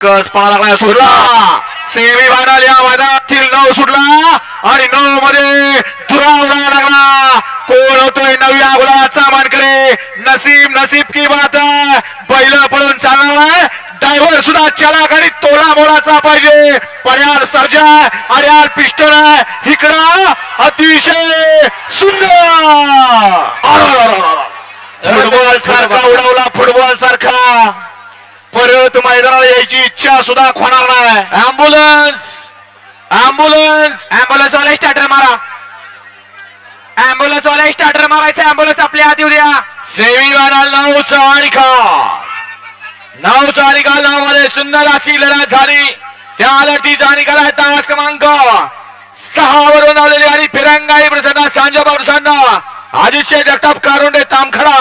कसपणा लागला सुटला semi final या मैदानातील नऊ सुटला आणि नऊ मध्ये दुरावडा लागला. कोण होतोय नवया गुलाबाचा मानकरे? नसीब नसीब की बात. आहे. बैल पळून चालणार ड्रायव्हर सुद्धा चलाक आणि तोला मोलाचा पाहिजे. पर्याल सर्जा अर्याल पिस्टन आहे. इकडं अतिशय सुंदर. फुटबॉल सारखा उडवला फुटबॉल सारखा. परत मैदानाला यायची इच्छा सुद्धा होणार नाही. अँब्युलन्स अँब्युलन्स अँब्युलन्स वाला स्टार्टर मारा. अँब्युलन्स वाला स्टार्टर मारायचा अँब्युलन्स आपल्या हाती उद्या. फायनल नऊचा निकाल नऊचा निकाल नावामध्ये सुंदर अशी लढत झाली. त्या लढतीचा निकाल आहे तास क्रमांक सहा वरून आलेली आणि फिरंगाई प्रसन्न सांजाबा प्रसन्न आदित्य जगताप कारुंडे तामखडा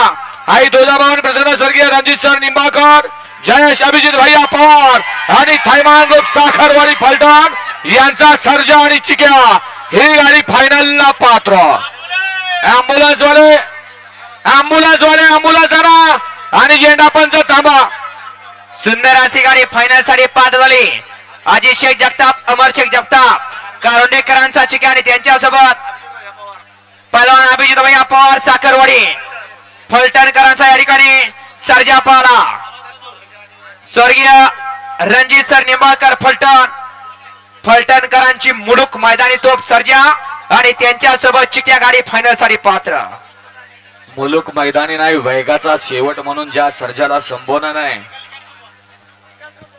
आई दोजाभावन प्रसन्न स्वर्गीय रणजित सर निंबाकर जयेश अभिजित भैया पवार आणि थैमान साखरवाडी फलटण यांचा सर्जा आणि चिक्या. ही गाडी फायनलला पात्र. अँब्युलन्स वाले अँब्युलन्स वाले अँब्युलन्स आणा. आणि झेंडा पंच थांबा. सुंदर अशी गाडी फायनलसाठी पात्र झाली. अजित शेख जगताप अमर शेख जगताप कारोंडेकरांचा चिक्या आणि त्यांच्यासोबत. पहलवान अभिजित भैया पवार साखरवाडी फलटणकरांचा या ठिकाणी सर्जा पाला स्वर्गीय रणजित सर निंबाळकर फलटण. फलटणकरांची मुडूक मैदानी तोप सर्जा आणि त्यांच्यासोबत चिक्या गाडी फायनलसाठी पात्र. मुलुक मैदानी नाही वेगाचा शेवट म्हणून ज्या सर्जाला संबोधन आहे.